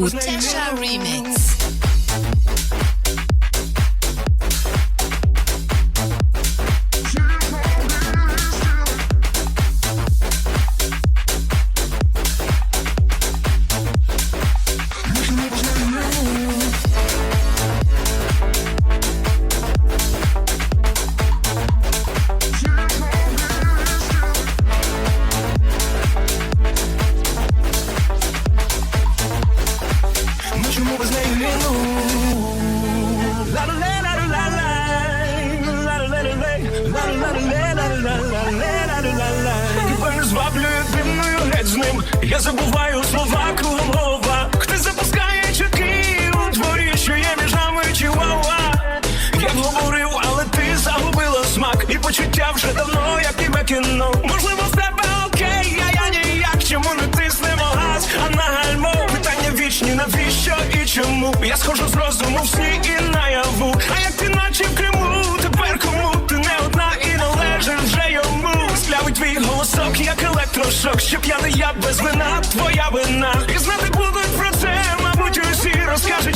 with Tesha Remix. Я забуваю слова кругом голова. Хтось запускає чутки у дворі, що є між нами чивава. Я говорив, але ти загубила смак. І почуття вже давно, як ніби кіно. Можливо, в тебе окей, а я ніяк. Чому не тиснемо газ, а на гальмо? Питання вічні, навіщо і чому? Я схожу з розуму в сні пляшок, ще п'яний я без вина, твоя вина. І знати будуть про це, мабуть, усі розкажуть.